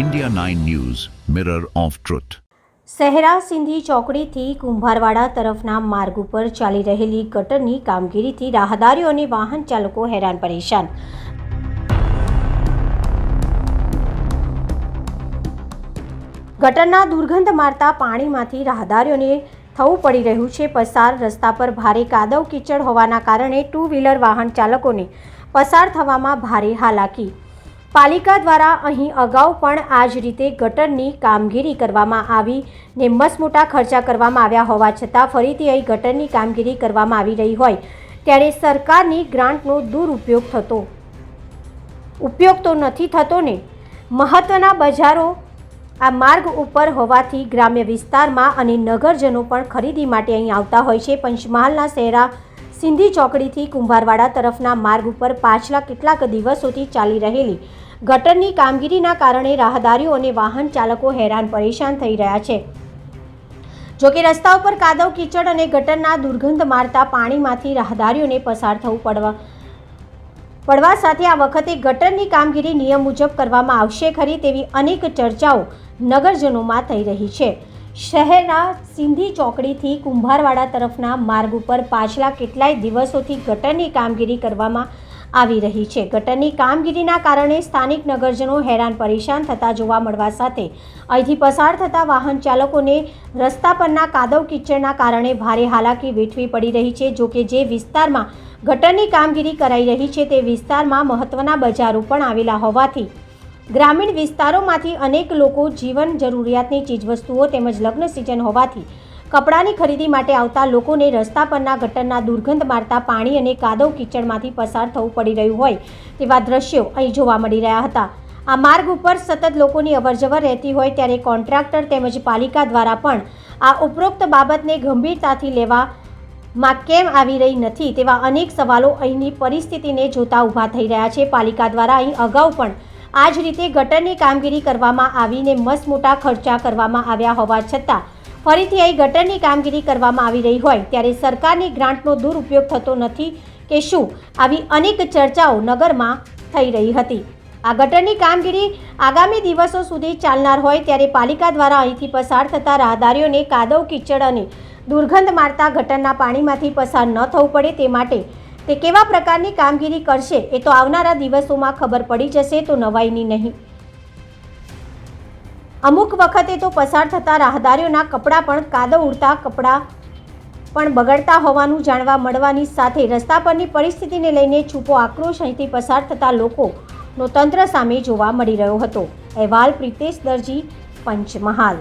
India 9 News, Mirror of Truth. Shehera Sindhi ચોકડીથી કુંભારવાડા તરફના માર્ગ ઉપર ચાલી રહેલી ગટરની કામગીરીથી રાહદારીઓ અને વાહન ચાલકો હેરાન પરેશાન. ગટરના દુર્ગંધ મારતા પાણીમાંથી રાહદારીઓને થવું પડી રહ્યું છે. પસાર રસ્તા પર ભારે કાદવ કીચડ હોવાના કારણે ટુ વ્હીલર વાહન ચાલકોને પસાર થવામાં ભારે હાલાકી. પાલિકા દ્વારા અહીં અગાઉ પણ આ જ રીતે ગટરની કામગીરી કરવામાં આવી ને મસમોટા ખર્ચા કરવામાં આવ્યા હોવા છતાં ફરીથી અહીં ગટરની કામગીરી કરવામાં આવી રહી હોય ત્યારે સરકારની ગ્રાન્ટનો દુરુપયોગ થતો. ઉપયોગ તો નથી થતો ને. મહત્ત્વના બજારો આ માર્ગ ઉપર હોવાથી ગ્રામ્ય વિસ્તારમાં અને નગરજનો પણ ખરીદી માટે અહીં આવતા હોય છે. પંચમહાલના શહેરા સિંધી ચોકડીથી કુંભારવાડા તરફના માર્ગ ઉપર પાછલા કેટલાક દિવસોથી ચાલી રહેલી ગટરની કામગીરીના કારણે રાહદારીઓ અને વાહન ચાલકો હેરાન પરેશાન થઈ રહ્યા છે. જોકે રસ્તા ઉપર કાદવ, કીચડ અને ગટરના દુર્ગંધ મારતા પાણીમાંથી રાહદારીઓને પસાર થવું પડવા પડવા સાથે આ વખતે ગટરની કામગીરી નિયમ મુજબ કરવામાં આવશે ખરી તેવી અનેક ચર્ચાઓ નગરજનોમાં થઈ રહી છે. શહેરના સિંધી ચોકડીથી કુંભારવાડા તરફના માર્ગ ઉપર પાછલા કેટલાય દિવસોથી ગટરની કામગીરી કરવામાં આવી રહી છે. ગટરની કામગીરીના કારણે સ્થાનિક નગરજનો હેરાન પરેશાન થતા જોવા મળવા સાથે અહીંથી પસાર થતા વાહન ચાલકોને રસ્તા પરના કાદવ કીચડના કારણે ભારે હાલાકી વેઠવી પડી રહી છે. જોકે જે વિસ્તારમાં ગટરની કામગીરી કરાઈ રહી છે તે વિસ્તારમાં મહત્ત્વના બજારો પણ આવેલા હોવાથી ગ્રામીણ વિસ્તારોમાંથી અનેક લોકો જીવન જરૂરિયાતની ચીજવસ્તુઓ તેમજ લગ્ન સિઝન હોવાથી કપડાની ખરીદી માટે આવતા લોકોને રસ્તા પરના ગટરના દુર્ગંધ મારતા પાણી અને કાદવ કીચડમાંથી પસાર થવું પડી રહ્યું હોય તેવા દ્રશ્યો અહીં જોવા મળી રહ્યા હતા. આ માર્ગ ઉપર સતત લોકોની અવરજવર રહેતી હોય ત્યારે કોન્ટ્રાક્ટર તેમજ પાલિકા દ્વારા પણ આ ઉપરોક્ત બાબતને ગંભીરતાથી લેવા માં કેમ આવી રહી નથી તેવા અનેક સવાલો અહીંની પરિસ્થિતિને જોતા ઊભા થઈ રહ્યા છે. પાલિકા દ્વારા અહીં અગાઉ પણ આ જ રીતે ગટરની કામગીરી કરવામાં આવીને મસમોટા ખર્ચા કરવામાં આવ્યા હોવા છતાં ફરીથી અહીં ગટરની કામગીરી કરવામાં આવી રહી હોય ત્યારે સરકારની ગ્રાન્ટનો દુરુપયોગ થતો નથી કે શું આવી અનેક ચર્ચાઓ નગરમાં થઈ રહી હતી. આ ગટરની કામગીરી આગામી દિવસો સુધી ચાલનાર હોય ત્યારે પાલિકા દ્વારા અહીંથી પસાર થતા રાહદારીઓને કાદવ, કીચડ અને દુર્ગંધ મારતા ગટરના પાણીમાંથી પસાર ન થવું પડે તે માટે તે કેવા પ્રકારની કામગીરી કરશે એ તો આવનારા દિવસોમાં ખબર પડી જશે તો નવાઈની નહીં. અમુક વખતે તો પસાર થતા રાહદારીઓના કપડાં પણ કાદવ ઉડતા કપડાં પણ બગડતા હોવાનું જાણવા મળવાની સાથે રસ્તા પરની પરિસ્થિતિને લઈને છૂપો આક્રોશ અહીંથી પસાર થતા લોકોનો તંત્ર સામે જોવા મળી રહ્યો હતો. અહેવાલ પ્રિતેશ દરજી, પંચમહાલ.